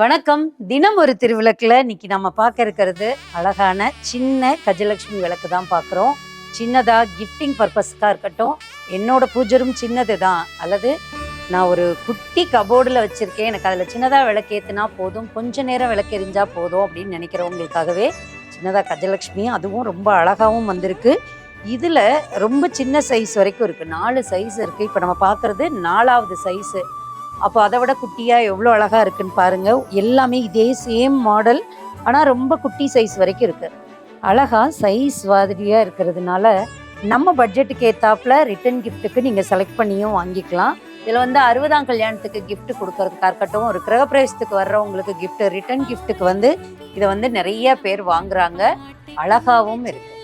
வணக்கம். தினம் ஒரு திருவிளக்குல இன்னைக்கு நம்ம பார்க்க இருக்கிறது அழகான சின்ன கஜலட்சுமி விளக்கு தான் பார்க்குறோம். சின்னதா கிஃப்டிங் பர்பஸ்க்காக இருக்கட்டும். என்னோட பூஜரும் சின்னது தான். அல்லது நான் ஒரு குட்டி கபோர்டில் வச்சிருக்கேன். எனக்கு அதில் சின்னதாக விளக்கேத்துனா போதும். கொஞ்ச நேரம் விளக்கெறிஞ்சால் போதும் அப்படின்னு நினைக்கிறவங்களுக்காகவே சின்னதாக கஜலட்சுமி அதுவும் ரொம்ப அழகாகவும் வந்திருக்கு. இதில் ரொம்ப சின்ன சைஸ் வரைக்கும் இருக்குது நாலு சைஸ் இருக்குது இப்போ நம்ம பார்க்குறது நாலாவது சைஸு அப்போ அதை விட குட்டியாக எவ்வளோ அழகாக இருக்குன்னு பாருங்க. எல்லாமே இதே சேம் மாடல் ஆனால் ரொம்ப குட்டி சைஸ் வரைக்கும் இருக்கு. அழகாக சைஸ் மாதிரியாக இருக்கிறதுனால நம்ம பட்ஜெட்டுக்கு ஏற்றாப்புல ரிட்டர்ன் கிஃப்ட்டுக்கு நீங்கள் செலக்ட் பண்ணியும் வாங்கிக்கலாம். இதில் வந்து அறுபதாம் கல்யாணத்துக்கு கிஃப்ட் கொடுக்கறதுக்கா இருக்கட்டும் ஒரு கிரகப்பிரவேசத்துக்கு வர்றவங்களுக்கு கிஃப்ட் ரிட்டர்ன் கிஃப்ட்டுக்கு வந்து இதை வந்து நிறைய பேர் வாங்குறாங்க. அழகாகவும் இருக்கு.